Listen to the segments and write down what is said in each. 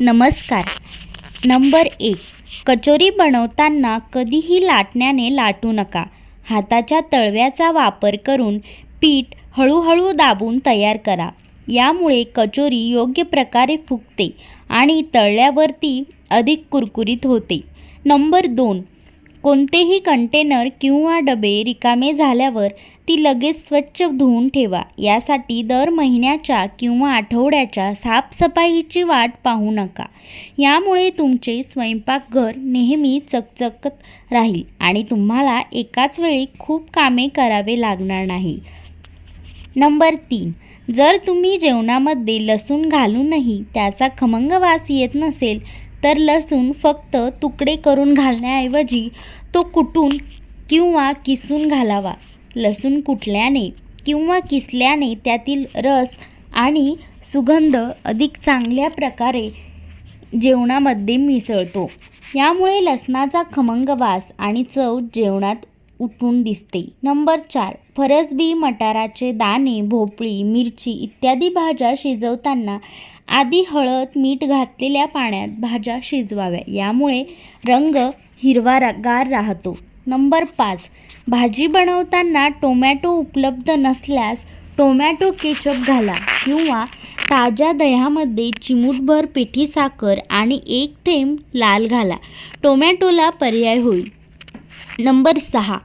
नमस्कार. नंबर एक. कचोरी बनवताना कधीही लाटण्याने लाटू नका. हाताच्या तळव्याचा वापर करून पीठ हळूहळू दाबून तयार करा. यामुळे कचोरी योग्य प्रकारे फुगते आणि तळल्यावरती अधिक कुरकुरीत होते. नंबर दोन. कोणतेही कंटेनर किंवा डबे रिकामे झाल्यावर ती लगेच स्वच्छ धुवून ठेवा. यासाठी दर महिन्याच्या किंवा आठवड्याच्या साफसफाईची वाट पाहू नका. यामुळे तुमचे स्वयंपाकघर नेहमी चकचकत राहील आणि तुम्हाला एकाच वेळी खूप कामे करावे लागणार नाही. नंबर तीन. जर तुम्ही जेवणामध्ये लसूण घालूनही त्याचा खमंग वास येत नसेल तर लसूण फक्त तुकडे करून घालण्याऐवजी तो कुटून किंवा किसून घालावा. लसूण कुटल्याने किंवा किसल्याने त्यातील रस आणि सुगंध अधिक चांगल्या प्रकारे जेवणामध्ये मिसळतो. यामुळे लसणाचा खमंग वास आणि चव जेवणात उठून दिसते. नंबर चार फरसबी मटाराचे दाणे भोपळी मिरची इत्यादी भाज्या शिजवताना आधी हळद मीठ घातलेल्या पाण्यात भाज्या शिजवाव्या. यामुळे रंग हिरवा गार राहतो. नंबर पाच. भाजी बनवताना टोमॅटो उपलब्ध नसल्यास टोमॅटो केचप घाला किंवा ताज्या दह्यामध्ये चिमूटभर पिठी साखर आणि एक थेंब लाल घाला. टोमॅटोला पर्याय होईल. नंबर सहा.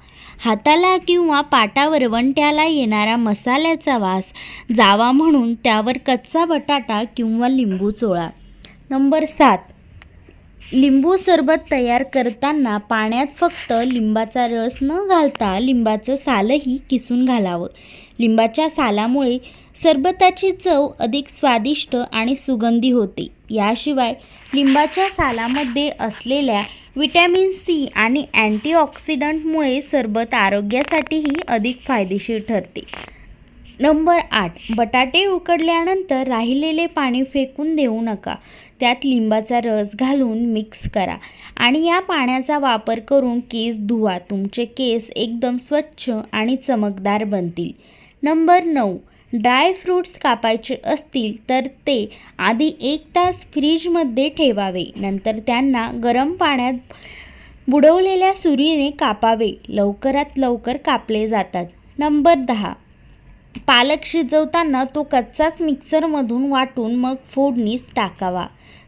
हाताला किंवा पाटावर वंट्याला येणारा मसाल्याचा वास जावा म्हणून त्यावर कच्चा बटाटा किंवा लिंबू चोळा. नंबर सात. लिंबू सरबत तयार करताना पाण्यात फक्त लिंबाचा रस न घालता लिंबाचं सालही किसून घालावं. लिंबाच्या सालामुळे सरबताची चव अधिक स्वादिष्ट आणि सुगंधी होते. याशिवाय लिंबाच्या सालामध्ये असलेल्या विटॅमिन सी आणि अँटीऑक्सिडंटमुळे सरबत आरोग्यासाठीही अधिक फायदेशीर ठरते. नंबर आठ बटाटे उकडल्यानंतर राहिलेले पाणी फेकून देऊ नका. त्यात लिंबाचा रस घालून मिक्स करा आणि या पाण्याचा वापर करून केस धुवा. तुमचे केस एकदम स्वच्छ आणि चमकदार बनतील. नंबर नऊ ड्राय फ्रूट्स कापायचे असतील तर ते आधी एक तास फ्रीजमध्ये ठेवावे. नंतर त्यांना गरम पाण्यात बुडवलेल्या सुरीने कापावे. लवकरात लवकर कापले जातात. नंबर दहा. पालक शिजवताना तो कच्चाच मिक्सरमधून वाटून मग फोडणीस टाकावा.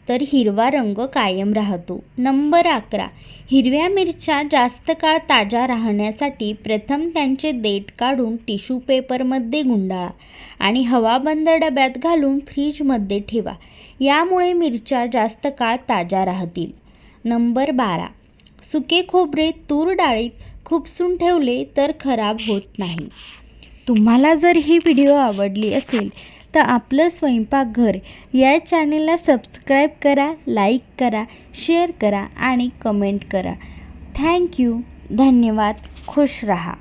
तर हिरवा रंग कायम राहतो. नंबर अकरा. हिरव्या मिरच्या जास्त काळ ताज्या राहण्यासाठी प्रथम त्यांचे देठ काढून टिश्यू पेपरमध्ये गुंडाळा आणि हवाबंद डब्यात घालून फ्रीजमध्ये ठेवा. यामुळे मिरच्या जास्त काळ ताज्या राहतील. नंबर बारा. सुके खोबरे तूर डाळीत खुपसून ठेवले तर खराब होत नाही. तुम्हाला जर ही व्हिडिओ आवडली असेल तर आपलं स्वयंपाकघर या चॅनेलला सबस्क्राईब करा लाईक करा शेअर करा आणि कमेंट करा. थँक्यू धन्यवाद. खुश रहा.